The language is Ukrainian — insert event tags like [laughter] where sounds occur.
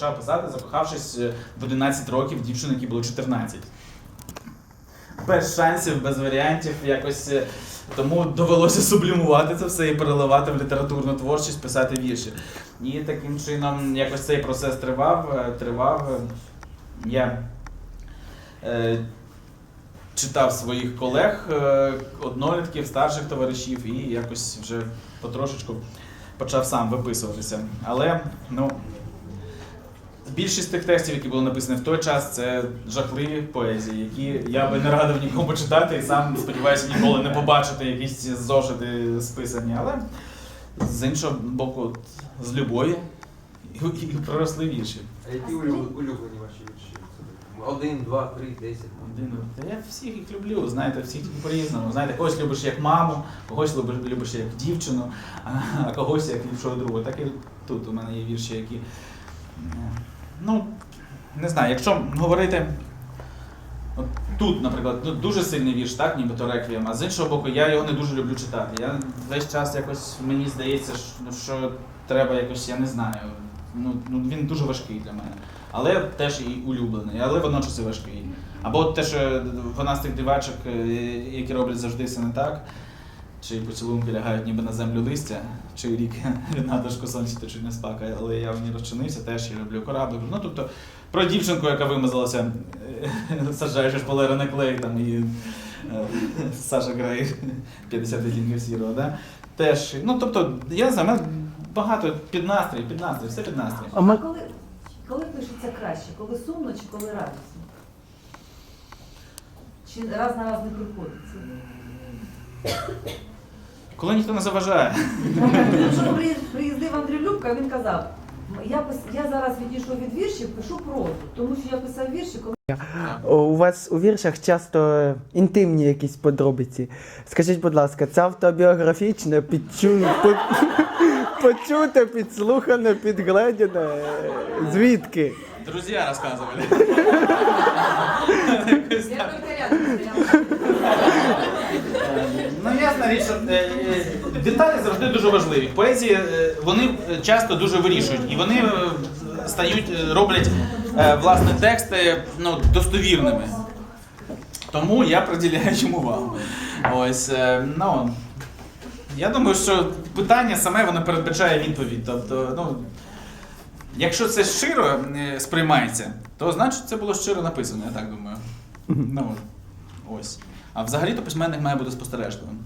почав писати, закохавшись е, в 11 років в дівчину, якій було 14. Без шансів, без варіантів, якось. е, Тому довелося сублімувати це все і переливати в літературну творчість, писати вірші. І таким чином якось цей процес тривав, е, тривав. Я е, читав своїх колег, е, однолітків, старших товаришів, і якось вже потрошечку почав сам виписуватися. Але ну, більшість тих текстів, які були написані в той час, це жахливі поезії, які я би не радив нікому читати і сам сподіваюся ніколи не побачити якісь зошити списані. Але з іншого боку, з любові і, проросли вірші. А які улюблені, ваші вірші? Один, два, три, десять. Один, Та я всіх їх люблю, знаєте, всіх по-різному. Знаєте, когось любиш як маму, когось любиш, любиш як дівчину, а, а когось як ліпшого друга. Так і тут у мене є вірші, які. Е, Ну, не знаю, якщо говорити. Тут, наприклад, ну, дуже сильний вірш, так, нібито реквієм, а з іншого боку, я його не дуже люблю читати. Я весь час якось мені здається, що- що треба якось, я не знаю. Ну, ну він дуже важкий для мене. Але теж і улюблений, але водночас і важкий. Або те, що вона з тих дивачок, е, які роблять завжди все не так, чи поцілунки лягають ніби на землю листя, чи рік [laughs] на дошку сонці течуть не спака, але я в ній розчинився, теж я люблю кораблик. Ну тобто про дівчинку, яка вимазалася, е, [laughs] саджаючи шпалери на клей, там і е, Саша грає 50 відтінків сірого, да? Теж. Ну тобто, я не знаю, мене багато під настрій, під настрій, все під настрій. А ми коли, коли пишеться краще? Коли сумно чи коли радісно? Чи раз на раз не приходиться? Коли ніхто не заважає. Якщо приїздив Андрій Любка, він казав, я, пис- я зараз відійшов від віршів, пишу прозу, тому що я писав вірші, коли у вас у віршах часто інтимні якісь подробиці. Скажіть, будь ласка, це автобіографічне, підчу... по- [laughs] почуте, підслухане, підгледіне. Звідки? Друзі розказували. я тільки рядом стояла. Ясна річ, що е, е, деталі завжди дуже важливі. Поезії е, вони часто дуже вирішують, і вони стають, роблять власне тексти ну, достовірними. Тому я приділяю йому увагу. Ось, ну, я думаю, що питання саме воно передбачає відповідь. Тобто, ну, якщо це щиро сприймається, то значить це було щиро написано, я так думаю. Ну, ось. А взагалі-то письменник має бути спостережливим.